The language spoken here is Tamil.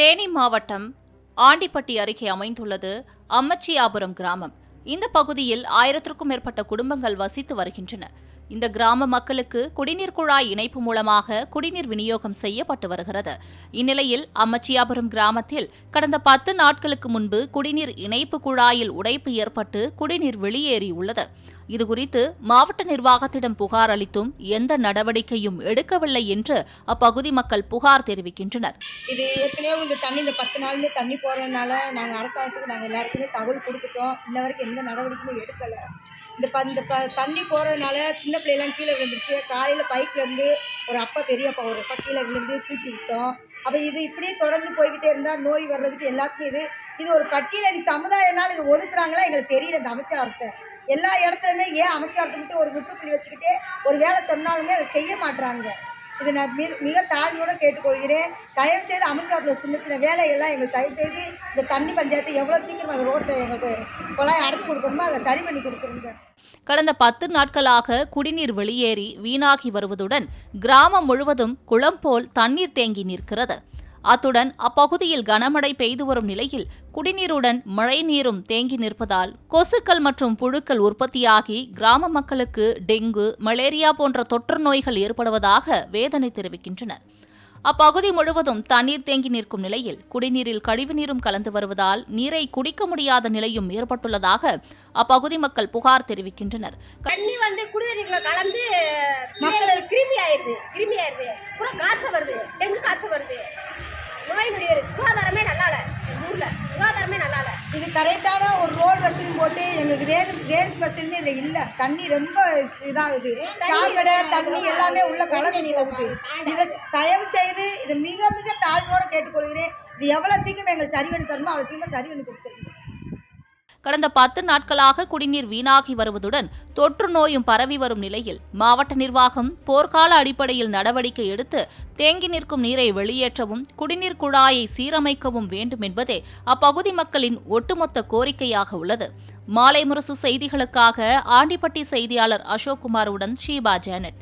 தேனி மாவட்டம் ஆண்டிப்பட்டி அருகே அமைந்துள்ளது அம்மச்சியாபுரம் கிராமம். இந்த பகுதியில் ஆயிரத்திற்கும் மேற்பட்ட குடும்பங்கள் வசித்து வருகின்றன. இந்த கிராம மக்களுக்கு குடிநீர் குழாய் இணைப்பு மூலமாக குடிநீர் விநியோகம் செய்யப்பட்டு வருகிறது. இந்நிலையில் அம்மச்சியாபுரம் கிராமத்தில் கடந்த பத்து நாட்களுக்கு முன்பு குடிநீர் இணைப்பு குழாயில் உடைப்பு ஏற்பட்டு குடிநீர் வெளியேறியுள்ளது. இதுகுறித்து மாவட்ட நிர்வாகத்திடம் புகார் அளித்தும் எந்த நடவடிக்கையும் எடுக்கவில்லை என்று அப்பகுதி மக்கள் புகார் தெரிவிக்கின்றனர். இது ஏற்கனவே இந்த தண்ணி இந்த பத்து நாளுமே தண்ணி போகிறதுனால நாங்கள் அரசாங்கத்துக்கு நாங்கள் எல்லாருக்குமே தகவல் கொடுத்துட்டோம். இன்ன வரைக்கும் எந்த நடவடிக்கையும் எடுக்கலை. இந்த ப இந்த ப தண்ணி போகிறதுனால சின்ன பிள்ளைலாம் கீழே விழுந்துருச்சு. காலையில் பைக்லேருந்து ஒரு அப்பா பெரியப்பா ஒரு அப்பா கீழே விழுந்து தூக்கி விட்டோம். அப்போ இது இப்படியே தொடர்ந்து போய்கிட்டே இருந்தால் நோய் வர்றதுக்கு எல்லாத்துக்கும் இது இது ஒரு பட்டியலடி சமுதாயனால் இது ஒதுக்குறாங்களா எங்களுக்கு தெரியல இந்த அமைச்சாரத்தை எல்லா இடத்துலையுமே ஏன் அமைச்சாரத்தை மட்டும் ஒரு முற்றுப்புள்ளி வச்சுக்கிட்டே ஒரு வேலை சொன்னாலுமே அதை செய்ய மாட்டுறாங்க இதை நான் மிக மிக தாழ்மையோட கேட்டுக்கொள்கிறேன். தயவு செய்து அமைச்சரத்தில் சின்ன சின்ன வேலையெல்லாம் எங்களுக்கு தயவு செய்து இந்த தண்ணி பஞ்சாயத்து எவ்வளோ சீக்கிரம் அந்த ரோட்டை எங்களுக்கு குழாய் அடைச்சி கொடுக்கணுமோ அதை சரி பண்ணி கொடுத்துருங்க. கடந்த பத்து நாட்களாக குடிநீர் வெளியேறி வீணாகி வருவதுடன் கிராமம் முழுவதும் குளம் போல் தண்ணீர் தேங்கி நிற்கிறது. அத்துடன் அப்பகுதியில் கனமழை பெய்து வரும் நிலையில் குடிநீருடன் மழைநீரும் தேங்கி நிற்பதால் கொசுக்கள் மற்றும் புழுக்கள் உற்பத்தியாகி கிராம மக்களுக்கு டெங்கு மலேரியா போன்ற தொற்று நோய்கள் ஏற்படுவதாக வேதனை தெரிவிக்கின்றனர். அப்பகுதி முழுவதும் தண்ணீர் தேங்கி நிற்கும் நிலையில் குடிநீரில் கழிவுநீரும் கலந்து வருவதால் நீரை குடிக்க முடியாத நிலையும் ஏற்பட்டுள்ளதாக அப்பகுதி மக்கள் புகார் தெரிவிக்கின்றனர். தண்ணி வந்து குடிநீர்ல கலந்து மக்கள் கிருமி ஆயிடுது கிருமி ஆயிடுது. பூரா காய்ச்சல் வருது டெங்கு காய்ச்சல் வருது. நோய் நொடி சுகாதாரமே நல்லா ஊர்ல. சுகாதாரமே இது கரெக்டான ஒரு ரோடு வசதியும் போட்டு எங்களுக்கு ரேல் ரேல்ஸ் வசதியுமே இதில் இல்லை. தண்ணி ரொம்ப இதாகுது. சாக்கடை தண்ணி எல்லாமே உள்ள கலந்து வருது இதை தயவு செய்து இதை மிக மிக தாழ்வோடு கேட்டுக்கொள்கிறேன். இது எவ்வளோ சீக்கிரம் எங்களுக்கு சரி பண்ணி தரணுமோ அவ்வளோ சீக்கிரம் சரி பண்ணி கொடுத்துருங்க. கடந்த பத்து நாட்களாக குடிநீர் வீணாகி வருவதுடன் தொற்று நோயும் பரவி வரும் நிலையில் மாவட்ட நிர்வாகம் போர்க்கால அடிப்படையில் நடவடிக்கை எடுத்து தேங்கி நிற்கும் நீரை வெளியேற்றவும் குடிநீர் குழாயை சீரமைக்கவும் வேண்டும் என்பதே அப்பகுதி மக்களின் ஒட்டுமொத்த கோரிக்கையாக உள்ளது. மாலை முரசு செய்திகளுக்காக ஆண்டிப்பட்டி செய்தியாளர் அசோக்குமாருடன் ஷீபா ஜேனட்.